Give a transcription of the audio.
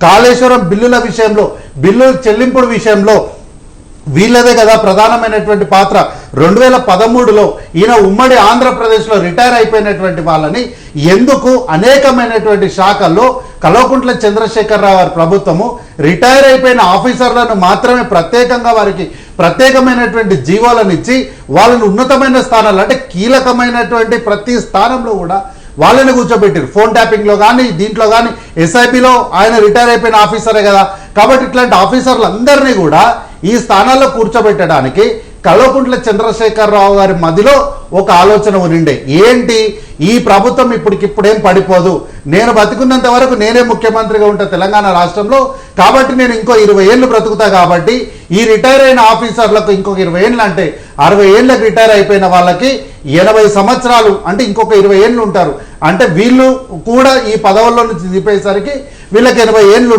కాళేశ్వరం బిల్లుల విషయంలో బిల్లుల చెల్లింపుల విషయంలో వీళ్ళదే కదా ప్రధానమైనటువంటి పాత్ర. రెండు వేల పదమూడులో ఈయన ఉమ్మడి ఆంధ్రప్రదేశ్లో రిటైర్ అయిపోయినటువంటి వాళ్ళని ఎందుకు అనేకమైనటువంటి శాఖల్లో కల్వకుంట్ల చంద్రశేఖరరావు గారి ప్రభుత్వము రిటైర్ అయిపోయిన ఆఫీసర్లను మాత్రమే ప్రత్యేకంగా వారికి ప్రత్యేకమైనటువంటి జీవోలను ఇచ్చి వాళ్ళని ఉన్నతమైన స్థానాలు అంటే కీలకమైనటువంటి ప్రతి స్థానంలో కూడా వాళ్ళని కూర్చోబెట్టారు. ఫోన్ ట్యాపింగ్లో కానీ దీంట్లో కానీ ఎస్ఐపిలో ఆయన రిటైర్ అయిపోయిన ఆఫీసరే కదా. కాబట్టి ఇట్లాంటి ఆఫీసర్లందరినీ కూడా ఈ స్థానాల్లో కూర్చోబెట్టడానికి కల్వకుంట్ల చంద్రశేఖరరావు గారి మదిలో ఒక ఆలోచన ఉనిండే. ఏంటి? ఈ ప్రభుత్వం ఇప్పటికిప్పుడేం పడిపోదు. నేను బతుకున్నంత వరకు నేనే ముఖ్యమంత్రిగా ఉంటా తెలంగాణ రాష్ట్రంలో. కాబట్టి నేను ఇంకో ఇరవై ఏళ్ళు బ్రతుకుతా కాబట్టి ఈ రిటైర్ అయిన ఆఫీసర్లకు ఇంకొక ఇరవై ఏళ్ళు అంటే అరవై ఏళ్ళకి రిటైర్ అయిపోయిన వాళ్ళకి ఎనభై సంవత్సరాలు అంటే ఇంకొక ఇరవై ఏళ్ళు ఉంటారు. అంటే వీళ్ళు కూడా ఈ పదవుల్లో నుంచి దిపేసరికి వీళ్ళకి ఎనభై ఏళ్ళు ఉంటారు.